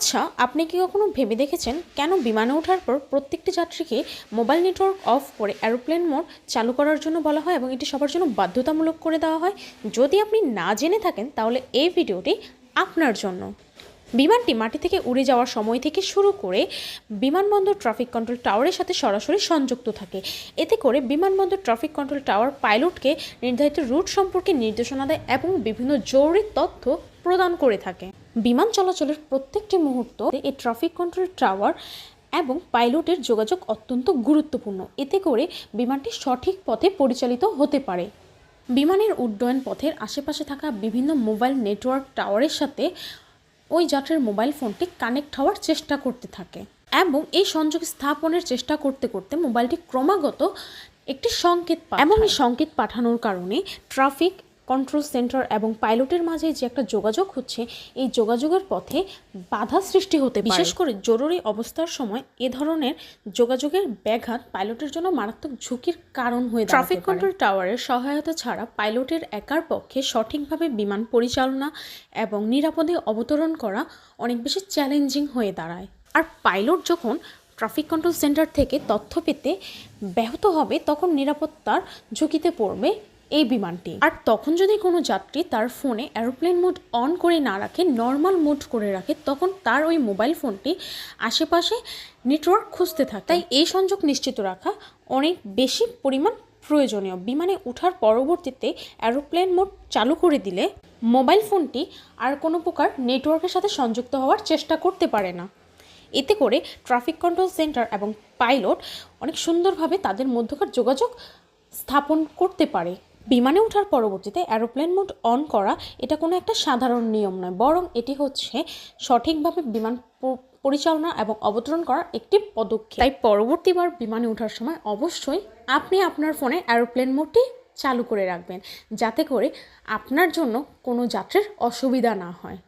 আচ্ছা আপনি কি কখনো ভেবে দেখেছেন কেন বিমানে ওঠার পর প্রত্যেকটি যাত্রীকে মোবাইল নেটওয়ার্ক অফ করে অ্যারোপ্লেন মোড চালু করার জন্য বলা হয় এবং এটি সবার জন্য বাধ্যতামূলক করে দেওয়া হয়? যদি আপনি না জেনে থাকেন, তাহলে এই ভিডিওটি আপনার জন্য। বিমানটি মাটি থেকে উড়ে যাওয়ার সময় থেকে শুরু করে বিমানবন্দর ট্রাফিক কন্ট্রোল টাওয়ারের সাথে সরাসরি সংযুক্ত থাকে। এতে করে বিমানবন্দর ট্রাফিক কন্ট্রোল টাওয়ার পাইলটকে নির্ধারিত রুট সম্পর্কে নির্দেশনা দেয় এবং বিভিন্ন জরুরি তথ্য প্রদান করে থাকে। বিমান চলাচলের প্রত্যেকটি মুহূর্ত এই ট্রাফিক কন্ট্রোল টাওয়ার এবং পাইলটের যোগাযোগ অত্যন্ত গুরুত্বপূর্ণ। এতে করে বিমানটি সঠিক পথে পরিচালিত হতে পারে। বিমানের উড্ডয়ন পথের আশেপাশে থাকা বিভিন্ন মোবাইল নেটওয়ার্ক টাওয়ারের সাথে ওই যাত্রীর মোবাইল ফোনটি কানেক্ট হওয়ার চেষ্টা করতে থাকে এবং এই সংযোগ স্থাপনের চেষ্টা করতে করতে মোবাইলটি ক্রমাগত একটি সংকেত এই সংকেত পাঠানোর কারণে ট্রাফিক কন্ট্রোল সেন্টার এবং পাইলটের মাঝে যে একটা যোগাযোগ হচ্ছে এই যোগাযোগের পথে বাধা সৃষ্টি হতে বিশেষ করে জরুরি অবস্থার সময় এ ধরনের যোগাযোগের ব্যাঘাত পাইলটের জন্য মারাত্মক ঝুঁকির কারণ হয়ে ট্রাফিক কন্ট্রোল টাওয়ারের সহায়তা ছাড়া পাইলটের একার পক্ষে সঠিকভাবে বিমান পরিচালনা এবং নিরাপদে অবতরণ করা অনেক বেশি চ্যালেঞ্জিং হয়ে দাঁড়ায়। আর পাইলট যখন ট্রাফিক কন্ট্রোল সেন্টার থেকে তথ্য পেতে ব্যাহত হবে তখন নিরাপত্তার ঝুঁকিতে পড়বে এই বিমানটি। আর তখন যদি কোনো যাত্রী তার ফোনে এরোপ্লেন মোড অন করে না রাখে, নর্মাল মোড করে রাখে, তখন তার ওই মোবাইল ফোনটি আশেপাশে নেটওয়ার্ক খুঁজতে থাকে। তাই এই সংযোগ নিশ্চিত রাখা অনেক বেশি পরিমাণ প্রয়োজনীয়। বিমানে ওঠার পরবর্তীতে অ্যারোপ্লেন মোড চালু করে দিলে মোবাইল ফোনটি আর কোনো প্রকার নেটওয়ার্কের সাথে সংযুক্ত হওয়ার চেষ্টা করতে পারে না। এতে করে ট্রাফিক কন্ট্রোল সেন্টার এবং পাইলট অনেক সুন্দরভাবে তাদের মধ্যকার যোগাযোগ স্থাপন করতে পারে। বিমানে ওঠার পরবর্তীতে অ্যারোপ্লেন মোড অন করা এটা কোনো একটা সাধারণ নিয়ম নয়, বরং এটি হচ্ছে সঠিকভাবে বিমান পরিচালনা এবং অবতরণ করার একটি পদক্ষেপ। তাই পরবর্তীবার বিমানে ওঠার সময় অবশ্যই আপনি আপনার ফোনে অ্যারোপ্লেন মোডটি চালু করে রাখবেন, যাতে করে আপনার জন্য কোনো যাত্রীর অসুবিধা না হয়।